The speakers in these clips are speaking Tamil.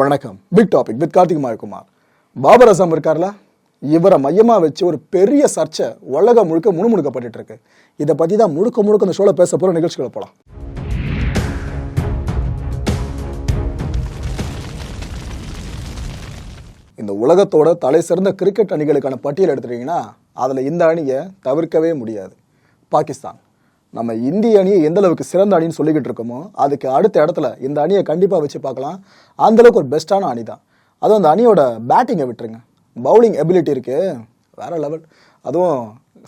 வணக்கம். Big topic with Karthikumar Kumar Babar Azam இருக்கார்ல? இவரை மையமாக வச்சு ஒரு பெரிய சர்ச்சை உலகம் முழுக்க முணுமுணுக்கப்பட்டுட்டு இருக்கு. இதை பற்றி தான் முழுக்க முழுக்க இந்த ஷோவில் பேச போகிற நிகழ்ச்சிகளை போகலாம் இந்த உலகத்தோட தலை சிறந்த கிரிக்கெட் அணிகளுக்கான பட்டியல் எடுத்துட்டீங்கன்னா அதில் இந்த அணியை தவிர்க்கவே முடியாது. பாகிஸ்தான். நம்ம இந்திய அணியை எந்த அளவுக்கு சிறந்த அணின்னு சொல்லிக்கிட்டு இருக்கோமோ அதுக்கு அடுத்த இடத்துல இந்த அணியை கண்டிப்பாக வச்சு பார்க்கலாம். அந்தளவுக்கு ஒரு பெஸ்ட்டான அணி தான் அதுவும் அந்த அணியோட பேட்டிங்கை விட்டுருங்க. பவுலிங் எபிலிட்டி இருக்குது வேற லெவல் அதுவும்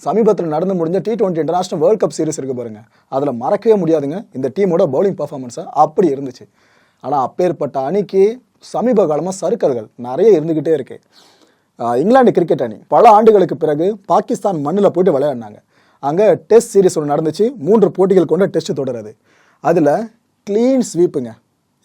சமீபத்தில் நடந்து முடிஞ்ச T twenty international world cup series இருக்கு பாருங்க. அதில் மறக்கவே முடியாதுங்க. இந்த டீமோட பவுலிங் பர்ஃபார்மன்ஸை அப்படி இருந்துச்சு. ஆனால் அப்பேற்பட்ட அணிக்கு சமீப காலமாக சறுக்கல்கள் நிறைய இருந்துக்கிட்டே இருக்கு. இங்கிலாந்து கிரிக்கெட் அணி பல ஆண்டுகளுக்கு பிறகு பாகிஸ்தான் மண்ணில் போயிட்டு விளையாடினாங்க. அங்கே டெஸ்ட் சீரிஸ் ஒன்று நடந்துச்சு. மூன்று போட்டிகள் கொண்ட டெஸ்ட் தொடர் அது. அதில் க்ளீன் ஸ்வீப்புங்க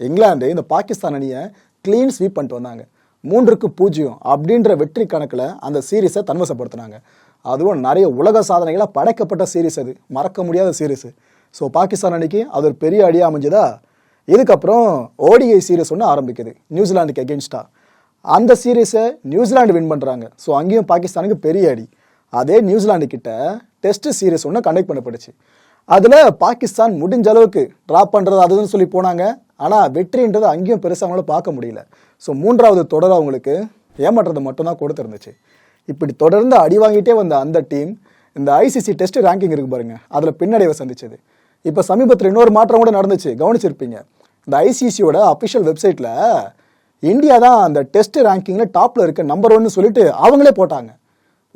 இங்கிலாந்து இந்த பாகிஸ்தான் அணியை க்ளீன் ஸ்வீப் பண்ணிட்டு வந்தாங்க. மூன்றுக்கு பூஜ்ஜியம் அப்படின்ற வெற்றி கணக்கில் அந்த சீரீஸை தன்வசப்படுத்தினாங்க. அதுவும் நிறைய உலக சாதனைகளாக படைக்கப்பட்ட சீரீஸ் அது. மறக்க முடியாத சீரீஸ் ஸோ பாகிஸ்தான் அணிக்கு அது ஒரு பெரிய அடியாக அமைஞ்சதா? இதுக்கப்புறம் ஓடிஐ சீரீஸ் ஒன்று ஆரம்பிக்குது. நியூசிலாந்துக்கு எகென்ஸ்டாக அந்த சீரீஸை நியூசிலாந்து வின் பண்ணுறாங்க ஸோ அங்கேயும் பாகிஸ்தானுக்கு பெரிய அடி. அதே நியூசிலாண்டு கிட்ட டெஸ்ட் சீரீஸ் ஒன்று கண்டக்ட் பண்ணப்படுச்சு அதில் பாகிஸ்தான் முடிஞ்ச அளவுக்கு ட்ராப் பண்ணுறது அதுன்னு சொல்லி போனாங்க. ஆனால் வெற்றின்றது அங்கேயும் பெருசாக அவங்களால பார்க்க முடியல. ஸோ மூன்றாவது தொடர் அவங்களுக்கு ஏமாற்றத்தை மட்டும்தான் கொடுத்துருந்துச்சு. இப்படி தொடர்ந்து அடி வாங்கிட்டே வந்த அந்த டீம் இந்த ஐசிசி டெஸ்ட் ரேங்கிங் இருக்கு பாருங்க அதில் பின்னடைவை சந்திச்சது. இப்போ சமீபத்தில் இன்னொரு மாற்றம் கூட நடந்துச்சு. கவனிச்சிருப்பீங்க. இந்த ஐசிசியோட அஃபிஷியல் வெப்சைட்டில் இந்தியா தான் அந்த டெஸ்ட் ரேங்கிங்கில் டாப்பில் இருக்க நம்பர் ஒன்னு சொல்லிட்டு அவங்களே போட்டாங்க.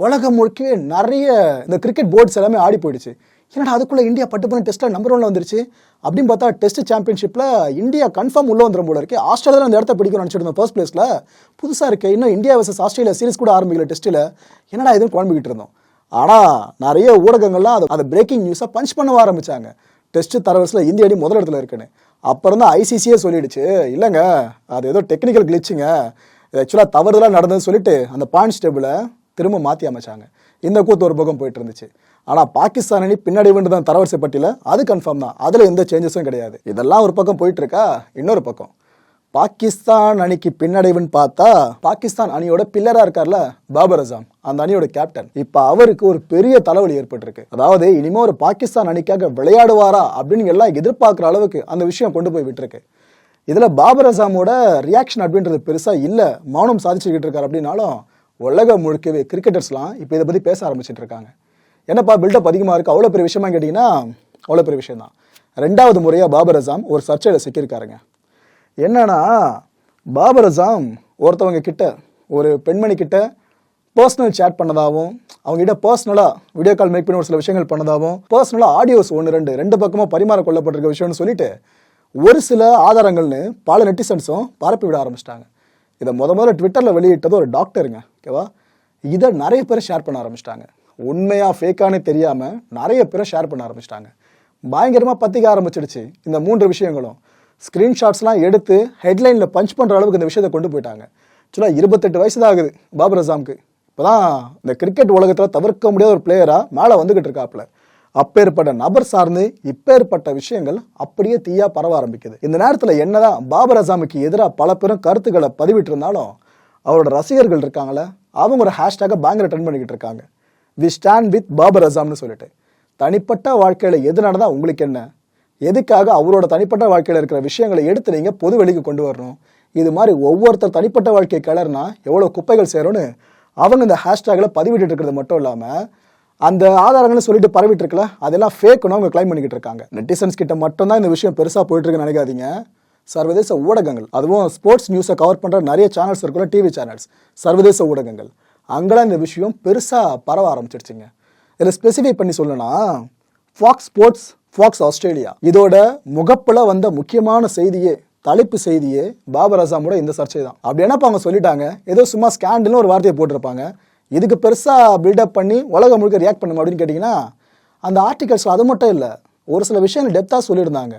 உலகம் முழுக்கவே நிறைய இந்த கிரிக்கெட் போர்ட்ஸ் எல்லாமே ஆடி போயிடுச்சு. ஏன்னா அதுக்குள்ளே இந்தியா பட்டு பண்ண டெஸ்ட்டில் நம்பர் ஒன்ல வந்துருச்சு? அப்படின்னு பார்த்தா டெஸ்ட் சாம்பியன்ஷிப்பில் இந்தியா கன்ஃபார்ம் உள்ள வந்துடும் போல இருக்கு. ஆஸ்திரேலியா அந்த இடத்த பிடிக்கணும்னு நினச்சிட்டு ஃபர்ஸ்ட் பிளேஸில் புதுசாக இருக்கு இன்னும் இந்தியா வர்சஸ் ஆஸ்திரேலியா சீரிஸ் கூட ஆரம்பிக்கல டெஸ்ட்டில் என்னடா இதுன்னு குழம்பிக்கிட்டு இருந்தோம். ஆனால் நிறைய ஊடகங்கள்லாம் அதை அதை பிரேக்கிங் நியூஸாக பஞ்ச் பண்ண ஆரம்பித்தாங்க டெஸ்ட் தரவரிசையில் இந்திய அடி முதல் இடத்துல இருக்குன்னு. அப்புறம் தான் ஐசிசியே சொல்லிடுச்சு. இல்லைங்க அது ஏதோ டெக்னிக்கல் கிளிச்சுங்க ஆக்சுவலாக தவறுதலாக நடந்ததுன்னு சொல்லிட்டு அந்த பாயிண்ட்ஸ் டேபிளை திரும்ப மாற்றி அமைச்சாங்க. இந்த கூத்து ஒரு பக்கம் போயிட்டு இருந்துச்சு. ஆனால் பாகிஸ்தான் அணி பின்னாடி தான் தரவரிசை பட்டியல அது கன்ஃபார்ம் தான். அதில் எந்த சேஞ்சஸும் கிடையாது. இதெல்லாம் ஒரு பக்கம் போயிட்டு இருக்கா? இன்னொரு பக்கம். பாகிஸ்தான் அணிக்கு பின்னடைவுன்னு பார்த்தா பாகிஸ்தான் அணியோட பில்லரா இருக்கார்ல பாபர் அசாம். அந்த அணியோட கேப்டன் இப்ப அவருக்கு ஒரு பெரிய தலைவலி ஏற்பட்டிருக்கு. அதாவது இனிமே ஒரு பாகிஸ்தான் அணிக்காக விளையாடுவாரா அப்படின்னு எல்லாம் எதிர்பார்க்குற அளவுக்கு அந்த விஷயம் கொண்டு போய் விட்டுருக்கு. இதுல பாபர் அசாமோட ரியாக்ஷன் அப்படின்றது பெருசா இல்ல. மௌனம் சாதிச்சுக்கிட்டு இருக்காரு அப்படின்னாலும் உலகம் முழுக்கவே கிரிக்கெட்டர்ஸ்லாம் இப்போ இதை பற்றி பேச ஆரம்பிச்சுட்டு இருக்காங்க. என்னப்பா பில்டப் அதிகமாக இருக்குது அவ்வளோ பெரிய விஷயமா கேட்டிங்கன்னா அவ்வளோ பெரிய விஷயம் தான். ரெண்டாவது முறையாக பாபர் அசாம் ஒரு சர்ச்சையில் சிக்கியிருக்காருங்க. என்னன்னா பாபர் அசாம் ஒருத்தவங்க கிட்ட ஒரு பெண்மணி கிட்ட பர்சனல் சேட் பண்ணதாகவும் அவங்ககிட்ட பர்சனலாக வீடியோ கால் மேக் பண்ணி ஒரு சில விஷயங்கள் பண்ணதாகவும் பர்சனலாக ஆடியோஸ் ஒன்று ரெண்டு ரெண்டு பக்கமாக பரிமாற கொள்ளப்பட்டிருக்க விஷயம்னு சொல்லிட்டு ஒரு சில ஆதாரங்கள்னு பல நெட்டிசன்ஸும் பரப்பி விட ஆரம்பிச்சிட்டாங்க. இதை முத முதல்ல ட்விட்டரில் வெளியிட்டது ஒரு டாக்டருங்க ஓகேவா? இதை நிறைய பேர் ஷேர் பண்ண ஆரம்பிச்சிட்டாங்க. உண்மையாக ஃபேக்கானே தெரியாமல் நிறைய பேர் ஷேர் பண்ண ஆரம்பிச்சிட்டாங்க. பயங்கரமாக பத்திக்க ஆரம்பிச்சிடுச்சு இந்த மூன்று விஷயங்களும். ஸ்க்ரீன்ஷாட்ஸ்லாம் எடுத்து ஹெட்லைனில் பஞ்ச் பண்ணுற அளவுக்கு இந்த விஷயத்தை கொண்டு போயிட்டாங்க. ஆக்சுவலாக இருபத்தெட்டு வயசு தான் ஆகுது பாபர் அசாம்க்கு. இப்போ தான் இந்த கிரிக்கெட் உலகத்தில் தவிர்க்க முடியாத ஒரு பிளேயராக மேலே வந்துக்கிட்டு இருக்காப்புல. அப்பேற்பட்ட நபர் சார்ந்து இப்பேற்பட்ட விஷயங்கள் அப்படியே தீயா பரவ ஆரம்பிக்குது. இந்த நேரத்தில் என்னதான் பாபர் அசாமுக்கு எதிராக பல பேரும் கருத்துக்களை பதிவிட்டு இருந்தாலும் அவரோட ரசிகர்கள் இருக்காங்களே அவங்க ஒரு ஹேஷ்டாக பயங்கர ட்ரெண்ட் பண்ணிக்கிட்டு இருக்காங்க. வி ஸ்டாண்ட் வித் பாபர் அசாம்னு சொல்லிட்டு. தனிப்பட்ட வாழ்க்கையில் எது நடந்தால் உங்களுக்கு என்ன? எதுக்காக அவரோட தனிப்பட்ட வாழ்க்கையில் இருக்கிற விஷயங்களை எடுத்து நீங்கள் பொது வெளிக்கு கொண்டு வரணும்? இது மாதிரி ஒவ்வொருத்தர் தனிப்பட்ட வாழ்க்கையை கிளறினா எவ்வளோ குப்பைகள் சேரும்னு அவங்க இந்த ஹேஷ்டேகில் பதிவிட்டு இருக்கிறது மட்டும் இல்லாமல் அந்த ஆதாரங்கள்னு சொல்லிட்டு பரவிட்டு இருக்கல அதெல்லாம் ஃபேக்குன்னு அவங்க கிளைம் பண்ணிக்கிட்டு இருக்காங்க. நெட்டிசன்ஸ் கிட்ட மட்டும்தான் இந்த விஷயம் பெருசாக போயிட்டு இருக்குன்னு நினைக்காதீங்க. சர்வதேச ஊடகங்கள். அதுவும் ஸ்போர்ட்ஸ் நியூஸை கவர் பண்ணுற நிறைய சேனல்ஸ் இருக்குல்ல டிவி சேனல்ஸ் சர்வதேச ஊடகங்கள். அங்கெல்லாம் இந்த விஷயம் பெருசாக பரவ ஆரம்பிச்சிருச்சுங்க. இதில் ஸ்பெசிஃபை பண்ணி சொல்லணும்னா ஃபாக்ஸ் ஸ்போர்ட்ஸ் ஃபாக்ஸ் ஆஸ்திரேலியா இதோட முகப்பில் வந்த முக்கியமான செய்தியே தலைப்பு செய்தியே பாபர் அசாமோட இந்த சர்ச்சை தான். அப்படி என்னப்பா அவங்க சொல்லிட்டாங்க? ஏதோ சும்மா ஸ்கேண்டல்னு ஒரு வார்த்தையை போட்டிருப்பாங்க. இதுக்கு பெருசாக பில்டப் பண்ணி உலகம் முழுக்க ரியாக்ட் பண்ணும் அப்படின்னு கேட்டிங்கன்னா அந்த ஆர்டிகல்ஸில் அது மட்டும் இல்லை ஒரு சில விஷயங்கள் டெப்த்தாக சொல்லியிருந்தாங்க.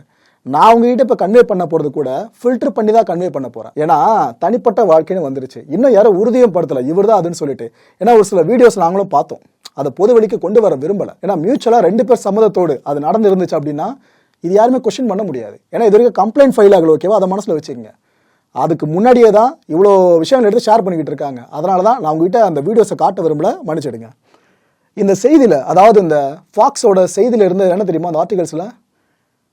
நான் உங்ககிட்ட இப்போ கன்வே பண்ண போகிறது கூட ஃபில்டர் பண்ணி தான் கன்வே பண்ண போகிறேன் ஏன்னா தனிப்பட்ட வாழ்க்கைன்னு வந்துருச்சு. இன்னும் யாரும் உறுதியும் படுத்தலை. இவர் தான் அதுன்னு சொல்லிட்டு. ஏன்னா ஒரு சில வீடியோஸ் நாங்களும் பார்த்தோம். அதை பொது வழிக்கு கொண்டு வர விரும்பலை. ஏன்னா மியூச்சுவலாக ரெண்டு பேர் சம்மதத்தோடு அது நடந்து இருந்துச்சு அப்படின்னா இது யாருமே கொஸ்டின் பண்ண முடியாது. ஏன்னா இது வரைக்கும் கம்ப்ளைண்ட் ஃபைல் ஆகல ஓகேவா அதை மனசில் வச்சுக்கோங்க. அதுக்கு முன்னாடியே தான் இவ்வளோ விஷயங்கள் எடுத்து ஷேர் பண்ணிக்கிட்டு இருக்காங்க. அதனால தான் நான் உங்ககிட்ட அந்த வீடியோஸை காட்ட விரும்பல மன்னிச்சிடுங்க. இந்த செய்தியில் அதாவது இந்த ஃபாக்ஸோட செய்தியில் இருந்தது என்ன தெரியுமா? அந்த ஆர்டிகல்ஸில்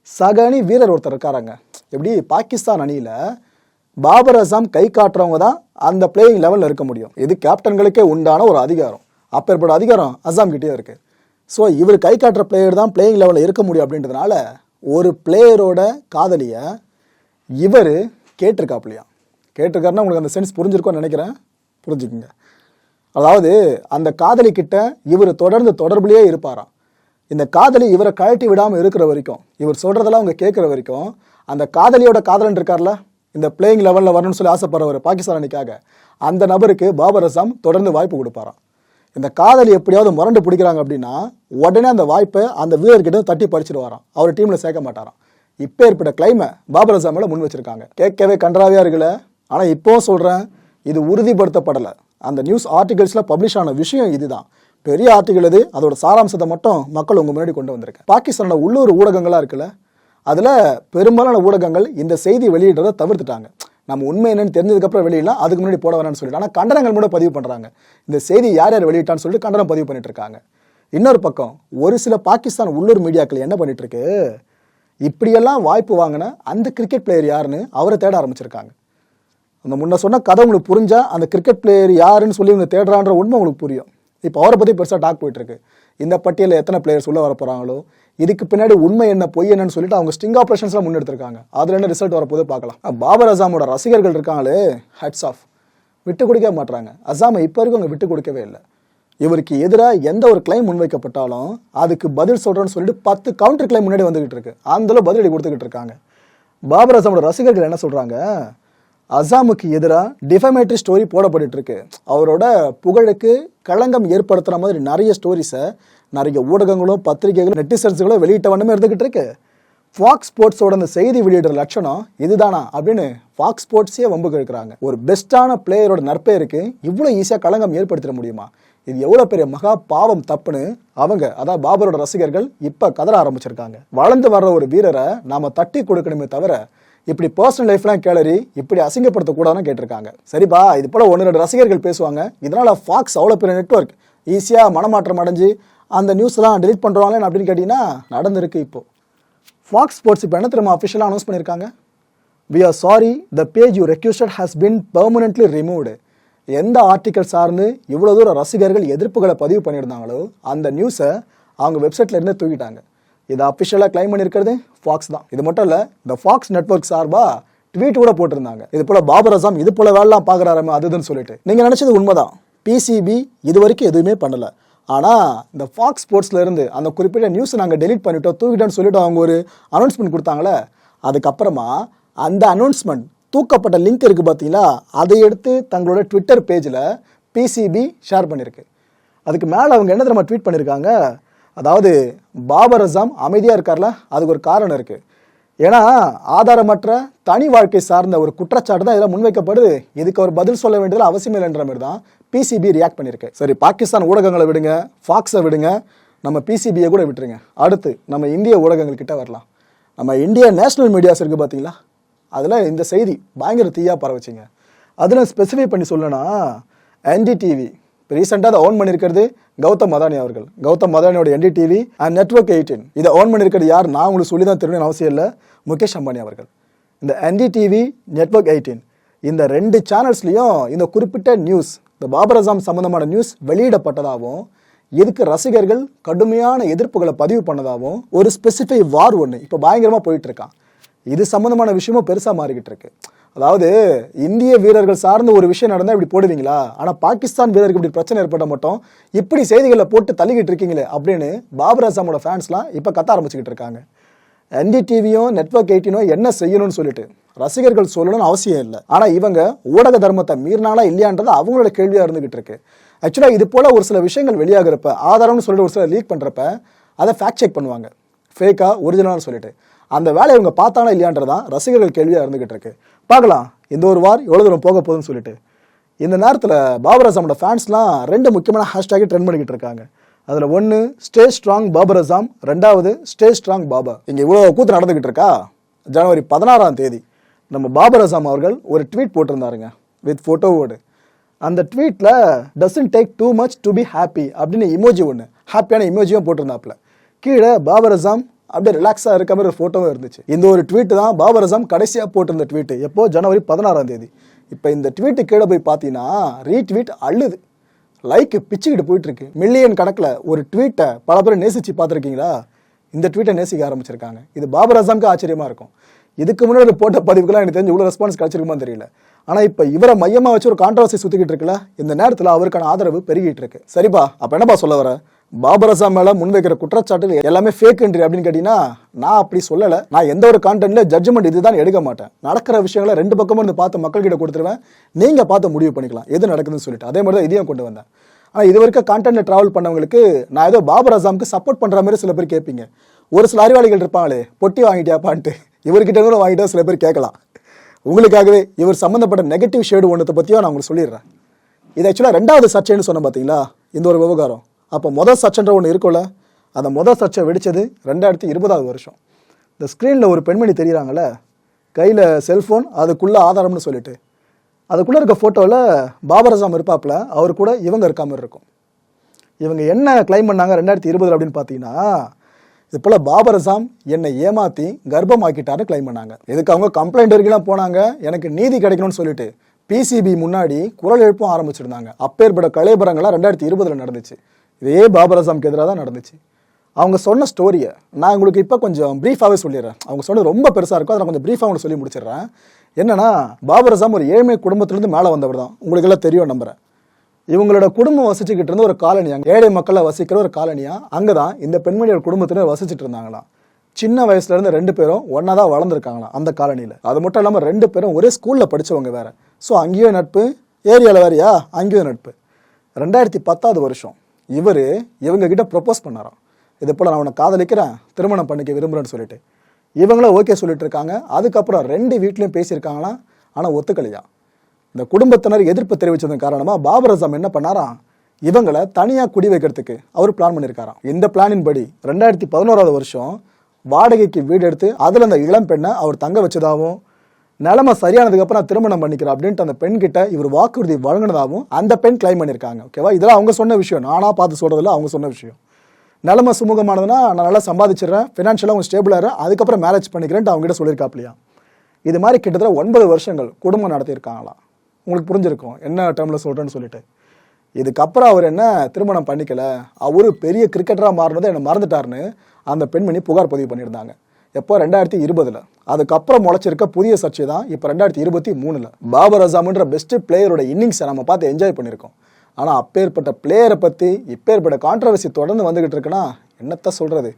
சக அணி வீரர் ஒருத்தர் இருக்காராங்க. எப்படி? பாகிஸ்தான் அணியில் பாபர் அசாம் கை காட்டுறவங்க தான் அந்த பிளேயிங் லெவலில் இருக்க முடியும். இது கேப்டன்களுக்கே உண்டான ஒரு அதிகாரம். அப்பேற்பட்ட அதிகாரம் அசாம் கிட்டே இருக்கு. ஸோ இவர் கை காட்டுற பிளேயர் தான் பிளேயிங் லெவலில் இருக்க முடியும் அப்படின்றதுனால ஒரு பிளேயரோட காதலியை இவர் கேட்டிருக்காப்லையா கேட்டிருக்காருன்னா உங்களுக்கு அந்த சென்ஸ் புரிஞ்சிருக்கும்னு நினைக்கிறேன். புரிஞ்சுக்குங்க. அதாவது அந்த காதலி கிட்ட இவர் தொடர்ந்து தொடர்புலேயே இருப்பாராம். இந்த காதலி இவரை கழட்டி விடாமல் இருக்கிற வரைக்கும் இவர் சொல்கிறதெல்லாம் அவங்க கேட்குற வரைக்கும் அந்த காதலியோட காதலன் இருக்கார்ல இந்த பிளேயிங் லெவலில் வரணும்னு சொல்லி ஆசைப்படுறவர் பாகிஸ்தான் அணிக்காக அந்த நபருக்கு பாபர் அசாம் தொடர்ந்து வாய்ப்பு கொடுப்பாராம். இந்த காதலி எப்படியாவது முரண்டு பிடிக்கிறாங்க அப்படின்னா உடனே அந்த வாய்ப்பை அந்த வீரர்கிட்ட தட்டி பறிச்சிடுவாராம். அவர் டீமில் சேர்க்க மாட்டாராம். இப்போ ஏற்பட்ட கிளைமை பாபர் அசாமில் முன் வச்சிருக்காங்க. கேட்கவே கன்றாவியாக இருக்குல்ல ஆனால் இப்போவும் சொல்கிறேன் இது உறுதிப்படுத்தப்படலை. அந்த நியூஸ் ஆர்டிகல்ஸில் பப்ளிஷ் ஆன விஷயம் இதுதான். பெரிய ஆர்டிகல் இது அதோட சாராம்சத்தை மட்டும் மக்கள் உங்கள் முன்னாடி கொண்டு வந்திருக்கேன் பாகிஸ்தானோட உள்ளூர் ஊடகங்களாக இருக்குல்ல அதில் பெரும்பாலான ஊடகங்கள் இந்த செய்தி வெளியிடுறதை தவிர்த்துட்டாங்க. நம்ம உண்மை என்னன்னு தெரிஞ்சதுக்கப்புறம் வெளியிடலாம் அதுக்கு முன்னாடி போட வேணாம்னு சொல்லிட்டு. ஆனால் கண்டனங்கள் கூட பதிவு பண்ணுறாங்க இந்த செய்தி யார் யார் வெளியிட்டான்னு சொல்லிட்டு கண்டனம் பதிவு பண்ணிட்டு இருக்காங்க. இன்னொரு பக்கம் ஒரு சில பாகிஸ்தான் உள்ளூர் மீடியாக்கள் என்ன பண்ணிட்டு இருக்கு? இப்படியெல்லாம் வாய்ப்பு வாங்கின அந்த கிரிக்கெட் பிளேயர் யாருன்னு அவரை தேட ஆரம்பிச்சிருக்காங்க. அந்த முன்ன சொன்ன கதை உங்களுக்கு புரிஞ்சா அந்த கிரிக்கெட் பிளேயர் யாருன்னு சொல்லி இவங்க தேடுறான்ற உண்மை உங்களுக்கு புரியும். இப்போ அவரை பற்றி பெருசாக டாக் போயிட்டுருக்கு. இந்த பட்டியலில் எத்தனை பிளேயர்ஸ் உள்ளே வர போகிறாங்களோ இதுக்கு பின்னாடி உண்மை என்ன பொய் என்னன்னு சொல்லிட்டு அவங்க ஸ்டிங் ஆப்ரேஷன்ஸ்லாம் முன்னெடுத்திருக்காங்க. அதில் என்ன ரிசல்ட் வரப்போது பார்க்கலாம். பாபர் அசாமோட ரசிகர்கள் இருக்காங்களே ஹெட்ஸ் ஆஃப் விட்டு கொடுக்க மாட்டுறாங்க அசாமை இப்போ வரைக்கும் அவங்க விட்டு கொடுக்கவே இல்லை. இவருக்கு எதிராக எந்த ஒரு கிளைம் முன்வைக்கப்பட்டாலும் அதுக்கு பதில் சொல்கிறேன்னு சொல்லிட்டு பத்து கவுண்டர் கிளைம் முன்னாடி வந்துகிட்டு இருக்கு. அந்தளவு பதிலடி கொடுத்துக்கிட்டு இருக்காங்க. பாபர் அசாமோட ரசிகர்கள் என்ன சொல்கிறாங்க அசாமுக்கு எதிராக டிஃபமேட்டரி ஸ்டோரி போடப்பட்டு இருக்கு அவரோட புகழுக்கு களங்கம் ஏற்படுத்துற மாதிரி நிறைய ஸ்டோரிஸை நிறைய ஊடகங்களும் பத்திரிகைகளும் நெட்டிசன்ஸுகளும் வெளியிட்ட வண்ணமே இருந்துகிட்டு இருக்கு ஃபாக்ஸ் ஸ்போர்ட்ஸோட அந்த செய்தி வெளியிடுற லட்சணம் இதுதானா அப்படின்னு ஃபாக்ஸ் ஸ்போர்ட்ஸே வம்புக்கு இருக்கிறாங்க ஒரு பெஸ்ட்டான பிளேயரோட நற்பெயருக்கு இவ்வளோ ஈஸியாக களங்கம் ஏற்படுத்திட முடியுமா? இது எவ்வளோ பெரிய மகா பாவம் தப்புன்னு அவங்க அதான் பாபரோட ரசிகர்கள் இப்போ கதற ஆரம்பிச்சிருக்காங்க. வளர்ந்து வர்ற ஒரு வீரரை நாம தட்டி கொடுக்கணுமே தவிர இப்படி பர்சனல் லைஃப்லாம் கேளரி இப்படி அசிங்கப்படுத்தக்கூடாதுன்னு கேட்டிருக்காங்க. சரிப்பா இது போல் ஒன்று ரெண்டு ரசிகர்கள் பேசுவாங்க. இதனால் ஃபாக்ஸ் அவ்வளோ பெரிய நெட்வொர்க் ஈஸியாக மனமாற்றம் அடைஞ்சு அந்த நியூஸ்லாம் டெலிட் பண்ணுறாங்களே அப்படின்னு கேட்டிங்கன்னா நடந்திருக்கு இப்போது ஃபாக்ஸ் ஸ்போர்ட்ஸ் இப்போ என்ன திரும்ப அஃபிஷியலாக அனௌன்ஸ் பண்ணியிருக்காங்க? We are sorry the page you requested has been permanently removed எந்த ஆர்டிக்கல் சார்ந்து இவ்வளோ தூரம் ரசிகர்கள் எதிர்ப்புகளை பதிவு பண்ணியிருந்தாங்களோ அந்த நியூஸை அவங்க வெப்சைட்லேருந்து தூக்கிட்டாங்க. இதை அஃபிஷியலாக கிளைம் பண்ணியிருக்கிறது ஃபாக்ஸ் தான். இது மட்டும் இல்லை இந்த ஃபாக்ஸ் நெட்வொர்க் சார்பாக ட்வீட் கூட போட்டிருந்தாங்க. இது போல பாபர் அசாம் இது போல வேலைலாம் பார்க்குறாருமே அதுதுன்னு சொல்லிட்டு. நீங்கள் நினச்சது உண்மைதான். பிசிபி இது வரைக்கும் எதுவுமே பண்ணலை. ஆனால் இந்த ஃபாக்ஸ் ஸ்போர்ட்ஸ்லேருந்து அந்த குறிப்பிட்ட நியூஸை நாங்கள் டெலிட் பண்ணிட்டோம் தூக்கிட்டோம்னு சொல்லிட்டு அவங்க ஒரு அனௌன்ஸ்மெண்ட் கொடுத்தாங்களே அதுக்கப்புறமா அந்த அனௌன்ஸ்மெண்ட் தூக்கப்பட்ட லிங்க் இருக்குது பார்த்தீங்களா அதை எடுத்து தங்களோட ட்விட்டர் பேஜில் பிசிபி ஷேர் பண்ணியிருக்கு அதுக்கு மேலே அவங்க என்ன தெரியுமா ட்வீட் பண்ணியிருக்காங்க அதாவது பாபர் அசாம் அமைதியாக இருக்கார்ல? அதுக்கு ஒரு காரணம் இருக்குது ஏன்னா ஆதாரமற்ற தனி வாழ்க்கை சார்ந்த ஒரு குற்றச்சாட்டு தான் இதில் முன்வைக்கப்படுது. இதுக்கு அவர் பதில் சொல்ல வேண்டியதில் அவசியம் இல்லைன்ற மாதிரி தான் பிசிபி ரியாக்ட் பண்ணியிருக்கு. சரி பாகிஸ்தான் ஊடகங்களை விடுங்க ஃபாக்ஸை விடுங்க நம்ம பிசிபியை கூட விட்டுருங்க. அடுத்து நம்ம இந்திய ஊடகங்கள் கிட்ட வரலாம். நம்ம இந்திய நேஷனல் மீடியாஸ் இருக்குது பார்த்தீங்களா? அதில் இந்த செய்தி பயங்கர தீயாக பரவச்சிங்க. அதில் ஸ்பெசிஃபை பண்ணி சொல்லணும்னா என்டிடிவி இப்போ ரீசெண்டாக அதை ஓன் பண்ணியிருக்கிறது கௌதம் மதானி அவர்கள். கௌதம் மதானியோட என்டிடிவி அண்ட் நெட்வொர்க் எயிட்டீன் இதை ஓன் பண்ணியிருக்கிறது யார்? நான் உங்களுக்கு சொல்லி தான் தெரியணும்னு அவசியம் இல்லை. முகேஷ் அம்பானி அவர்கள். இந்த என்டி டிவி நெட்வொர்க் எயிட்டீன் இந்த ரெண்டு சேனல்ஸ்லையும் இந்த குறிப்பிட்ட நியூஸ் இந்த பாபர் அசாம் சம்மந்தமான நியூஸ் வெளியிடப்பட்டதாகவும் இதுக்கு ரசிகர்கள் கடுமையான எதிர்ப்புகளை பதிவு பண்ணதாகவும் ஒரு ஸ்பெசிஃபை வார் ஒன்று இப்போ பயங்கரமாக போயிட்டு இருக்கான். இது சம்மந்தமான விஷயமும் பெருசாக மாறிக்கிட்டு இருக்கு. அதாவது இந்திய வீரர்கள் சார்ந்த ஒரு விஷயம் நடந்தால் இப்படி போடுவீங்களா? ஆனால் பாகிஸ்தான் வீரருக்கு இப்படி பிரச்சனை ஏற்பட்ட மட்டும். இப்படி செய்திகளை போட்டு தள்ளிக்கிட்டு இருக்கீங்களே அப்படின்னு பாபர் அசாமோட ஃபேன்ஸ்லாம் இப்போ கத்த ஆரம்பிச்சுக்கிட்டு இருக்காங்க. என்டிடிவியும் நெட்வொர்க் எயிட்டினும் என்ன செய்யணும்னு சொல்லிட்டு ரசிகர்கள் சொல்லணும்னு அவசியம் இல்லை. ஆனால் இவங்க ஊடக தர்மத்தை மீறினாலா இல்லையான்றது அவங்களோட கேள்வியாக இருந்துகிட்டு இருக்கு. ஆக்சுவலாக இது போல் ஒரு சில விஷயங்கள் வெளியாகிறப்ப ஆதாரம்னு சொல்லிட்டு ஒரு சில லீக் பண்ணுறப்ப அதை ஃபேக்ட் செக் பண்ணுவாங்க. ஃபேக்காக ஒரிஜினல்னு சொல்லிட்டு. அந்த வேலையை இவங்க பார்த்தானா இல்லையான்றதான் ரசிகர்கள் கேள்வியாக இருந்துகிட்டு இருக்கு. பார்க்கலாம். இந்த ஒரு வார் எவ்வளோ தூரம் போக போகுதுன்னு சொல்லிட்டு. இந்த நேரத்தில் பாபர் அசாமோட ஃபேன்ஸ்லாம் ரெண்டு முக்கியமான ஹேஷ்டேக்கை ட்ரெண்ட் பண்ணிக்கிட்டு இருக்காங்க. அதில் ஒன்று ஸ்டே ஸ்ட்ராங் பாபர் அசாம் ரெண்டாவது ஸ்டே ஸ்ட்ராங் பாபா. இங்கே இவ்வளோ கூத்து நடந்துக்கிட்டு இருக்கா? ஜனவரி பதினாறாம் தேதி நம்ம பாபர் அசாம் அவர்கள் ஒரு ட்வீட் போட்டிருந்தாருங்க வித் ஃபோட்டோவோடு அந்த ட்வீட்டில் doesn't take too much to be happy அப்படின்னு இமோஜி ஒன்று ஹாப்பியான இமோஜியும் போட்டிருந்தாப்புல. கீழே பாபர் அசாம் அப்படியே ரிலாக்ஸாக இருக்க மாதிரி ஒரு ஃபோட்டோவும் இருந்துச்சு. இந்த ஒரு ட்வீட் தான் பாபர் அசாம் கடைசியாக போட்டிருந்த ட்வீட் எப்போ? ஜனவரி பதினாறாம் தேதி. இப்போ இந்த ட்வீட்டு கீழே போய் பார்த்தீங்கன்னா ரீட்வீட் அழுது லைக்கு பிச்சுக்கிட்டு போயிட்டுருக்கு. மில்லியன் கணக்கில் ஒரு ட்வீட்டை பல பேர் நேசிச்சு பார்த்துருக்கீங்களா? இந்த ட்வீட்டை நேசிக்க ஆரம்பிச்சிருக்காங்க. இது பாபர் அசாம்க்கு ஆச்சரியமாக இருக்கும். இதுக்கு முன்னாடி போட்ட பதிவுக்கெல்லாம் எனக்கு தெரிஞ்சு இவ்வளோ ரெஸ்பான்ஸ் கிடைச்சிருக்குமான்னு தெரியல. ஆனால் இப்போ இவரை மையமாக வச்சு ஒரு கான்ட்ரவர்சி சுற்றிக்கிட்டு இருக்குல்ல இந்த நேரத்தில் அவருக்கான ஆதரவு பெருகிட்டு இருக்கு. சரிப்பா அப்போ என்னப்பா சொல்ல வர? பாபரசா மேல மேலே முன்வைக்கிற குற்றச்சாட்டு எல்லாமே ஃபேக் என்ட்ரி அப்படின்னு கேட்டீங்கன்னா நான் அப்படி சொல்லலை. நான் எந்த ஒரு கான்டென்ட்ல ஜட்ஜ்மெண்ட் இதுதான் எடுக்க மாட்டேன். நடக்கிற விஷயங்களை ரெண்டு பக்கமும் இருந்து பார்த்து மக்கள்கிட்ட கொடுத்துருவேன். நீங்கள் பார்த்து முடிவு பண்ணிக்கலாம். எது நடக்குதுன்னு சொல்லிட்டு. அதே மாதிரி தான் இதையும் கொண்டு வந்தேன். ஆனால் இது வரைக்கும் கான்டென்ட் ட்ராவல் பண்ணவங்களுக்கு நான் ஏதோ பாபர் அசாமுக்கு சப்போர்ட் பண்ணுற மாதிரி சில பேர் கேட்பீங்க. ஒரு சில அறிவாளிகள் இருப்பாங்களே பொட்டி வாங்கிட்டியாப்பான்ட்டு. இவர்கிட்ட கூட வாங்கிட்டா சில பேர் கேட்கலாம். உங்களுக்காகவே இவர் சம்மந்தப்பட்ட நெகட்டிவ் ஷேடு ஒன்றத்தை பற்றியும் நான் உங்களுக்கு சொல்லிடுறேன். இது ஆக்சுவலாக ரெண்டாவது சர்ச்சைன்னு சொன்னேன் பார்த்தீங்களா இந்த ஒரு விவகாரம். அப்போ மொதல் சச்சன்ற ஒன்று இருக்கும்ல? அந்த மொதல் சர்ச்சை வெடித்தது ரெண்டாயிரத்தி இருபதாவது வருஷம். இந்த ஸ்க்ரீனில் ஒரு பெண்மணி தெரியுறாங்கல்ல? கையில் செல்ஃபோன் அதுக்குள்ளே ஆதாரம்னு சொல்லிட்டு. அதுக்குள்ளே இருக்க ஃபோட்டோவில் பாபர் அசாம் இருப்பாப்புல அவர் கூட இவங்க இருக்க மாதிரி இருக்கும். இவங்க என்ன கிளைம் பண்ணாங்க ரெண்டாயிரத்தி இருபது அப்படின்னு பார்த்தீங்கன்னா இது போல் பாபர் அசாம் என்னை ஏமாற்றி கர்ப்பமாக்கிட்டாரு கிளைம் பண்ணாங்க. இதுக்கு அவங்க கம்ப்ளைண்ட் வரைக்கும்லாம் போனாங்க? எனக்கு நீதி கிடைக்கணும்னு சொல்லிட்டு பிசிபி முன்னாடி குரல் எழுப்பும் ஆரம்பிச்சிருந்தாங்க. அப்பேற்பட கலைபரங்கள்லாம் ரெண்டாயிரத்தி இருபதில் நடந்துச்சு. இதே பாபர் அசாம்க்கு எதிராக தான் நடந்துச்சு. அவங்க சொன்ன ஸ்டோரியை நான் உங்களுக்கு இப்போ கொஞ்சம் ப்ரீஃபாகவே சொல்லிடுறேன். அவங்க சொன்னது ரொம்ப பெருசாக இருக்கும் அதை நான் கொஞ்சம் ப்ரீஃபாக உங்களுக்கு சொல்லி முடிச்சிடுறேன். என்னென்னா பாபர் அசாம் ஒரு ஏழ்மை குடும்பத்துலேருந்து மேலே வந்தவர் தான். உங்களுக்கு எல்லாம் தெரியும் நம்புகிறேன் இவங்களோட குடும்பம் வசிச்சுக்கிட்டு இருந்த ஒரு காலனி அங்கே ஏழை மக்களை வசிக்கிற ஒரு காலனியாக அங்கே தான் இந்த பெண்மணியோட குடும்பத்தினர் வசிச்சுட்டு இருந்தாங்களாம். சின்ன வயசுல இருந்து ரெண்டு பேரும் ஒன்றா தான் வளர்ந்துருக்காங்களாம் அந்த காலனியில். அது மட்டும் இல்லாமல் ரெண்டு பேரும் ஒரே ஸ்கூலில் படித்தவங்க வேறு. ஸோ அங்கேயும் நட்பு ஏரியாவில் வேறையா அங்கேயும் நட்பு. ரெண்டாயிரத்தி பத்தாவது வருஷம். இவர் இவங்க கிட்ட ப்ரொப்போஸ் பண்ணாராம். இது போல் நான் உன்னை காதலிக்கிறேன் திருமணம் பண்ணிக்க விரும்புகிறேன்னு சொல்லிட்டு. இவங்களும் ஓகே சொல்லிட்டு இருக்காங்க. அதுக்கப்புறம் ரெண்டு வீட்லேயும் பேசியிருக்காங்களாம் ஆனால் ஒத்துக்கலையா? இந்த குடும்பத்தினர் எதிர்ப்பு தெரிவித்ததன் காரணமாக பாபர் அசாம் என்ன பண்ணாராம்? இவங்களை தனியாக குடி வைக்கிறதுக்கு அவர் பிளான் பண்ணியிருக்காராம். இந்த பிளானின் படி ரெண்டாயிரத்தி பதினோராவது வருஷம் வாடகைக்கு வீடு எடுத்து அதில் அந்த இளம் பெண்ணை அவர் தங்க வச்சதாகவும் நிலைமை சரியானதுக்கு அப்புறம் நான் திருமணம் பண்ணிக்கிறேன் அப்படின்ட்டு அந்த பெண் கிட்ட இவர் வாக்குறுதி வழங்கினதாகவும் அந்த பெண் கிளைம் பண்ணியிருக்காங்க. ஓகேவா இதெல்லாம் அவங்க சொன்ன விஷயம். நானாக பார்த்து சொல்கிறதுல அவங்க சொன்ன விஷயம். நிலைமை சுமூகமானதுன்னா நான் நல்லா சம்பாதிச்சிடுறேன் ஃபினான்ஷியலாக அவங்க ஸ்டேபிளாக அதுக்கப்புறம் மேரேஜ் பண்ணிக்கிறேன்ட்டு அவங்ககிட்ட சொல்லியிருக்காப்லையா? இது மாதிரி கிட்டத்தட்ட ஒன்பது வருஷங்கள் குடும்பம் நடத்தியிருக்காங்களாம். உங்களுக்கு புரிஞ்சிருக்கும். என்ன டேர்மில் சொல்கிறேன்னு சொல்லிட்டு. இதுக்கப்புறம் அவர் என்ன திருமணம் பண்ணிக்கல அவரு பெரிய கிரிக்கெட்டராக மாறினதை என்னை மறந்துட்டாருன்னு அந்த பெண்மணி புகார் பதிவு பண்ணியிருந்தாங்க. எப்போ ரெண்டாயிரத்தி இருபதுல? அதுக்கப்புறம் முளைச்சிருக்க புதிய சர்ச்சை தான் இப்போ ரெண்டாயிரத்தி இருபத்தி மூணுல. பாபர் அசாம்ன்ற பெஸ்ட் பிளேயரோட இன்னிங்ஸை நம்ம பார்த்து என்ஜாய் பண்ணியிருக்கோம். ஆனால் அப்பேற்பட்ட பிளேயரை பற்றி இப்பேற்பட்ட கான்ட்ரவர்சி தொடர்ந்து வந்துகிட்டு இருக்குன்னா என்னத்த சொல்கிறது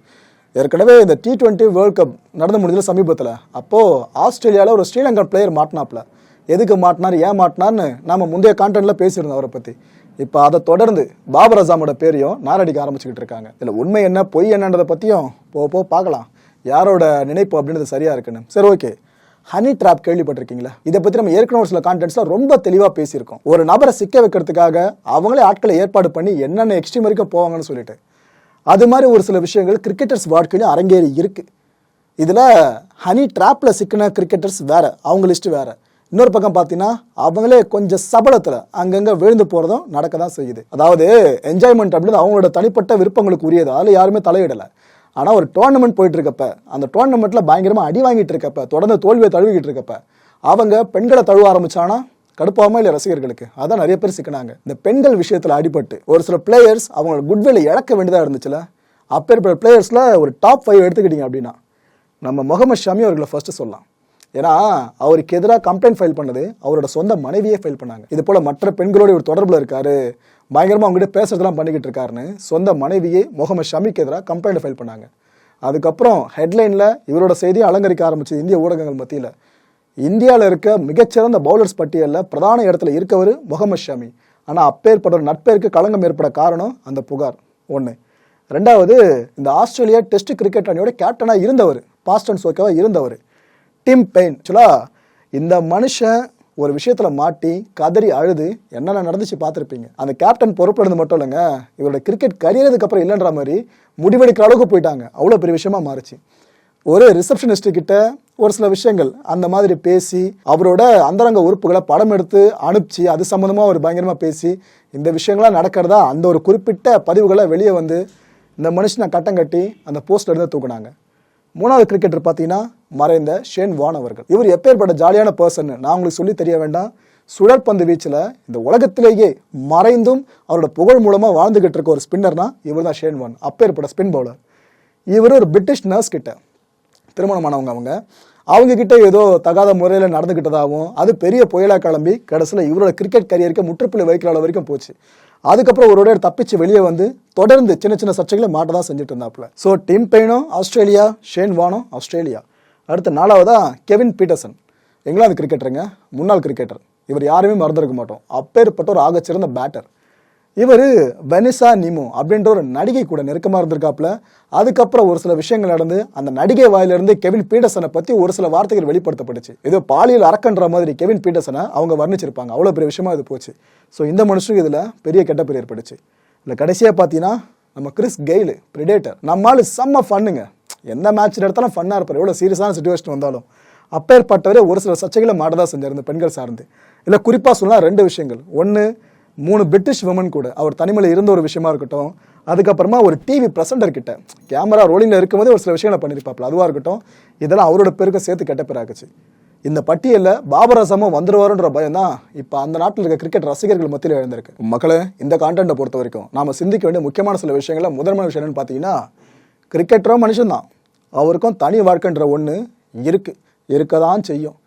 ஏற்கனவே இந்த டி டுவெண்ட்டி வேர்ல்ட் கப் நடந்து முடிஞ்சது சமீபத்தில். அப்போது ஆஸ்திரேலியாவில் ஒரு ஸ்ரீலங்கன் பிளேயர் மாட்டினாப்ல எதுக்கு மாட்டினார் ஏன் மாட்டினார்னு நம்ம முந்தைய கான்டென்ட்ல பேசியிருந்தோம் அவரை பற்றி இப்போ அதை தொடர்ந்து பாபர் அசாமோட பேரையும் நாரடிக்க ஆரம்பிச்சுக்கிட்டு இருக்காங்க. இதில் உண்மை என்ன பொய் என்னன்றதை பற்றியும் போக போ பார்க்கலாம். யாரோட நினைப்பு அப்படின்றது சரியா இருக்குன்னு? சரி ஓகே ஹனி ட்ராப் கேள்விப்பட்டிருக்கீங்களா? இதை பற்றி நம்ம ஏற்கனவே ஒரு சில கான்டென்ட்ஸ்ல ரொம்ப தெளிவாக பேசியிருக்கோம். ஒரு நபரை சிக்க வைக்கிறதுக்காக அவங்களே ஆட்களை ஏற்பாடு பண்ணி என்னென்ன எக்ஸ்ட்ரீம் வரைக்கும் போவாங்கன்னு சொல்லிட்டு. அது மாதிரி ஒரு சில விஷயங்கள் கிரிக்கெட்டர்ஸ் வாழ்க்கையிலும் அரங்கேறி இருக்கு. இதில் ஹனி ட்ராப்ல சிக்கின கிரிக்கெட்டர்ஸ் வேற அவங்க லிஸ்ட் வேற. இன்னொரு பக்கம் பார்த்தீங்கன்னா அவங்களே கொஞ்சம் சபலத்தில் அங்கங்கே விழுந்து போகிறதும் நடக்க தான் செய்யுது. அதாவது என்ஜாய்மெண்ட் அப்படின்னு அவங்களோட தனிப்பட்ட விருப்பங்களுக்கு உரியது. அதில் யாருமே தலையிடலை. ஆனால் ஒரு டோர்னமெண்ட் போயிட்டு இருக்கப்ப அந்த டோர்னமெண்ட்டில் பயங்கரமாக அடி வாங்கிட்டு இருக்கப்ப தொடர்ந்து தோல்வியை தழுவிக்கிட்டு இருக்கப்ப அவங்க பெண்களை தழுவ ஆரம்பிச்சானா? கடுப்பாம இல்லை ரசிகர்களுக்கு? அதான் நிறைய பேர் சிக்கினாங்க. இந்த பெண்கள் விஷயத்தில் அடிபட்டு ஒரு சில பிளேயர்ஸ் அவங்களோட குட்வில்லை இழக்க வேண்டியதாக இருந்துச்சுல அப்பேற்பட்ட பிளேயர்ஸில் ஒரு டாப் ஃபைவ் எடுத்துக்கிட்டீங்க அப்படின்னா நம்ம முகமது ஷமி அவர்களை ஃபஸ்ட்டு சொல்லலாம். ஏன்னா அவருக்கு எதிராக கம்ப்ளைண்ட் ஃபைல் பண்ணது அவரோட சொந்த மனைவியே ஃபைல் பண்ணாங்க. இது போல் மற்ற பெண்களோட ஒரு தொடர்பில் இருக்காரு பயங்கரமாக அவங்ககிட்ட பேசுறதெல்லாம் பண்ணிக்கிட்டு இருக்காருன்னு சொந்த மனைவியே முகமது ஷமிக்கு எதிராக கம்ப்ளைண்ட் ஃபைல் பண்ணாங்க. அதுக்கப்புறம் ஹெட்லைனில் இவரோட செய்தியை அலங்கரிக்க ஆரம்பிச்சது இந்திய ஊடகங்கள் மத்தியில். இந்தியாவில் இருக்க மிகச்சிறந்த பவுலர்ஸ் பட்டியலில் பிரதான இடத்துல இருக்கவர் முகமது ஷமி. ஆனால் அப்பேற்பட்ட ஒரு நட்பேருக்கு களங்கம் ஏற்பட காரணம் அந்த புகார். ஒன்று ரெண்டாவது இந்த ஆஸ்திரேலியா டெஸ்ட் கிரிக்கெட் அணியோட கேப்டனாக இருந்தவர் பாஸ்டன் சோக்காவாக இருந்தவர். டிம் பெயின் ஆக்சுவலா இந்த மனுஷன் ஒரு விஷயத்துல மாட்டி கதறி அழுது என்னென்ன நடந்துச்சு பார்த்துருப்பீங்க. அந்த கேப்டன் பொறுப்புலேருந்து மட்டும் இல்லைங்க இவரோட கிரிக்கெட் கரியறதுக்கு அப்புறம் இல்லைன்ற மாதிரி முடிவெடுக்கிற அளவுக்கு போயிட்டாங்க. அவ்வளோ பெரிய விஷயமா மாறுச்சு. ஒரு ரிசப்ஷனிஸ்ட் கிட்ட ஒரு சில விஷயங்கள் அந்த மாதிரி பேசி அவரோட அந்தரங்க உறுப்புகளை படம் எடுத்து அனுப்பிச்சு அது சம்மந்தமாக ஒரு பயங்கரமாக பேசி இந்த விஷயங்கள்லாம் நடக்கிறதா அந்த ஒரு குறிப்பிட்ட பதிவுகளை வெளியே வந்து இந்த மனுஷனை கட்டம் கட்டி அந்த போஸ்ட்ல இருந்து தூக்குனாங்க. மூணாவது கிரிக்கெட்டர் பார்த்தீங்கன்னா மறைந்த ஷேன் வான் அவர்கள். இவர் எப்பேற்பட்ட ஜாலியான பர்சன் நான் உங்களுக்கு சொல்லி தெரிய வேண்டாம். சுழற்பந்து வீச்சில் இந்த உலகத்திலேயே மறைந்தும் அவரோட புகழ் மூலமாக வாழ்ந்துகிட்டு இருக்க ஒரு ஸ்பின்னர்னா இவர் தான் ஷேன் வான். அப்பேற்பட்ட ஸ்பின் பவுலர் இவர் ஒரு பிரிட்டிஷ் நர்ஸ் கிட்ட. திருமணமானவங்க அவங்க. அவங்க கிட்ட ஏதோ தகாத முறையில் நடந்துக்கிட்டதாகவும் அது பெரிய புயலா கிளம்பி கடைசியில் இவரோட கிரிக்கெட் கரியருக்கு முற்றுப்புள்ளி வைக்கிற அளவு வரைக்கும் போச்சு. அதுக்கப்புறம் ஒரு இடம் தப்பிச்சு வெளியே வந்து தொடர்ந்து சின்ன சின்ன சர்ச்சைகளை மாட்ட தான் செஞ்சுட்டு இருந்தாப்புல. ஸோ டிம் பெயினும் ஆஸ்திரேலியா ஷேன் வானும் ஆஸ்திரேலியா. அடுத்து நாலாவதா கெவின் பீட்டர்சன் இங்கிலாந்து கிரிக்கெட்டருங்க முன்னாள் கிரிக்கெட்டர் இவர் யாருமே மறந்துருக்க மாட்டோம். அப்பேற்பட்ட ஒரு ஆகச்சிறந்த பேட்டர் இவர் வெனிசா நிமோ அப்படின்ற ஒரு நடிகை கூட நெருக்கமாக இருந்திருக்காப்புல. அதுக்கப்புறம் ஒரு சில விஷயங்கள் நடந்து அந்த நடிகை வாயிலிருந்து கெவின் பீட்டர்சனை பற்றி ஒரு சில வார்த்தைகள் வெளிப்படுத்தப்பட்டுச்சு. இது பாலியல் அறக்கன்ற மாதிரி கெவின் பீட்டர்சனை அவங்க வர்ணிச்சிருப்பாங்க. அவ்வளோ பெரிய விஷயமா இது போச்சு. ஸோ இந்த மனுஷனுக்கு இதில் பெரிய கெட்ட பேர் ஏற்பட்டுச்சு. இல்லை கடைசியாக பார்த்தீங்கன்னா நம்ம கிறிஸ் கெய்லு பிரிடேட்டர். நம்மளால செம்ம ஃபன்னுங்க. எந்த மேட்ச் எடுத்தாலும் ஃபன்னாக இருப்பார். எவ்வளோ சீரியஸான சுச்சுவேஷன் வந்தாலும். அப்பேற்பட்டவரே ஒரு சில சர்ச்சைகளை மாட்டதாக செஞ்சார் இந்த பெண்கள் சார்ந்து. இல்லை குறிப்பாக சொன்னால் ரெண்டு விஷயங்கள். ஒன்று மூணு பிரிட்டிஷ் விமன் கூட. அவர் தனிமையில் இருந்த ஒரு விஷயமா இருக்கட்டும் அதுக்கப்புறமா ஒரு டிவி பிரசண்டர் கிட்ட. கேமரா ரோலிங்கில் இருக்கும்போதே ஒரு சில விஷயங்களை பண்ணியிருப்பாப்ல அதுவாக இருக்கட்டும் இதெல்லாம் அவரோட பேருக்கு சேர்த்து கெட்ட பேராக்குச்சு இந்த பட்டியலில் பாபர் அசமும் வந்துடுவாருன்ற பயம் தான் இப்போ அந்த நாட்டில் இருக்க கிரிக்கெட் ரசிகர்கள் மத்தியில் எழுந்திருக்கு. மக்களே இந்த கான்டென்ட்டை பொறுத்த வரைக்கும் நாம் சிந்திக்க வேண்டிய முக்கியமான சில விஷயங்கள முதன்மையான விஷயம் என்னன்னு பார்த்தீங்கன்னா கிரிக்கெட்டரும் மனுஷன்தான். அவருக்கும் தனி வாழ்க்கைன்ற ஒன்று இருக்குது இருக்க. தான் செய்யும்.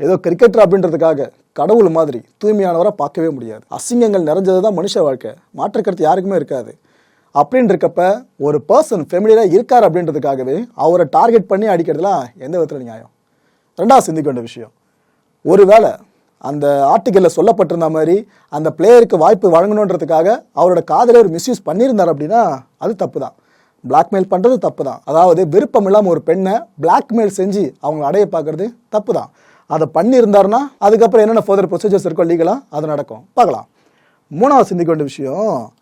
ஏதோ கிரிக்கெட்டர் அப்படின்றதுக்காக கடவுள் மாதிரி தூய்மையானவரை பார்க்கவே முடியாது. அசிங்கங்கள் நிறைஞ்சது தான் மனுஷ வாழ்க்கை. மாற்றுக்கருத்து யாருக்குமே இருக்காது. அப்படின்னு இருக்கப்ப ஒரு பர்சன் ஃபெமிலியாக இருக்கார் அப்படின்றதுக்காகவே அவரை டார்கெட் பண்ணி அடிக்கிறதுலாம் எந்த விதத்தில் நியாயம்? ரெண்டாவது சிந்திக்க வேண்டிய விஷயம். ஒருவேளை அந்த ஆர்டிக்கலில் சொல்லப்பட்டிருந்த மாதிரி அந்த பிளேயருக்கு வாய்ப்பு வழங்கணுன்றதுக்காக அவரோட காதலை ஒரு மிஸ்யூஸ் பண்ணியிருந்தார் அப்படின்னா அது தப்பு தான் பிளாக்மெயில் பண்ணுறது தப்பு தான் அதாவது விருப்பம் இல்லாமல் ஒரு பெண்ணை பிளாக்மெயில் செஞ்சு அவங்களை அடைய பார்க்குறது தப்பு தான் அதை பண்ணியிருந்தாருன்னா அதுக்கப்புறம் என்னென்ன ஃபர்தர் ப்ரொசீஜர்ஸ் இருக்கோ லீகலாக அது நடக்கும். பார்க்கலாம். மூணாவது சிந்திக்க வேண்டிய விஷயம்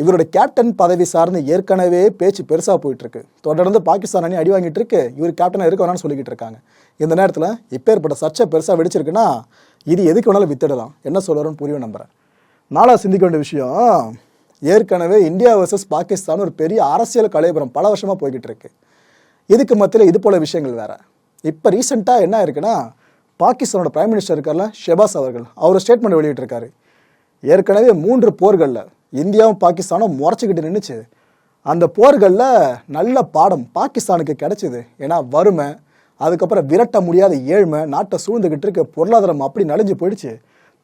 இவரோட கேப்டன் பதவி சார்ந்து ஏற்கனவே பேச்சு பெருசாக போயிட்டுருக்கு. தொடர்ந்து பாகிஸ்தான் அணி அடி வாங்கிட்டு இருக்கு. இவர் கேப்டனாக இருக்க வேணாம்னு சொல்லிக்கிட்டு இருக்காங்க. இந்த நேரத்தில் இப்பேற்பட்ட சர்ச்சை பெருசாக வெடிச்சிருக்குன்னா இது எதுக்கு வேணாலும் வித்துடலாம். என்ன சொல்லுறோன்னு புரியும் நம்புறேன். நாலாவது சிந்திக்க வேண்டிய விஷயம் ஏற்கனவே இந்தியா வர்சஸ் பாகிஸ்தான் ஒரு பெரிய அரசியல் கலைபுரம் பல வருஷமாக போய்கிட்டு இருக்கு. இதுக்கு மத்தியில் இது போல விஷயங்கள் வேறு. இப்போ ரீசெண்டாக என்ன இருக்குன்னா பாகிஸ்தானோட பிரைம் மினிஸ்டர் இருக்கார்ல ஷெபாஸ் அவர்கள். அவர் ஸ்டேட்மெண்ட் வெளியிட்டிருக்காரு. ஏற்கனவே மூன்று போர்களில் இந்தியாவும் பாகிஸ்தானும் முறைச்சிக்கிட்டு நின்றுச்சு அந்த போர்களில் நல்ல பாடம் பாகிஸ்தானுக்கு கிடைச்சிது. ஏன்னா வறுமை அதுக்கப்புறம் விரட்ட முடியாத ஏழ்மை நாட்டை சூழ்ந்துக்கிட்டு இருக்க பொருளாதாரம் அப்படி நலிஞ்சு போயிடுச்சு.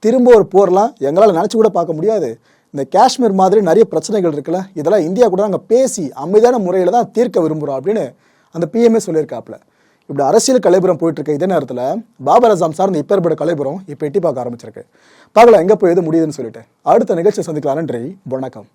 திரும்ப ஒரு போர்லாம் எங்களால் நினச்சி கூட பார்க்க முடியாது. இந்த காஷ்மீர் மாதிரி நிறைய பிரச்சனைகள் இருக்குல்ல இதெல்லாம் இந்தியா கூட நாங்கள் பேசி அமைதியான முறையில் தான் தீர்க்க விரும்புகிறோம் அப்படின்னு அந்த பிஎம்ஏ சொல்லியிருக்காப்புல. இப்படி அரசியல் கலைபுரம் போயிட்டு இருக்க இதே நேரத்தில் பாபர் அசாம் சார்ந்த இப்பேற்பட்ட கலைபுரம் இப்போ எட்டி பார்க்க ஆரம்பிச்சிருக்கு. பார்க்கலாம் எங்கே போய் எது முடியுதுன்னு சொல்லிட்டு. அடுத்த நிகழ்ச்சியை சந்திக்கலாம். நன்றி. வணக்கம்.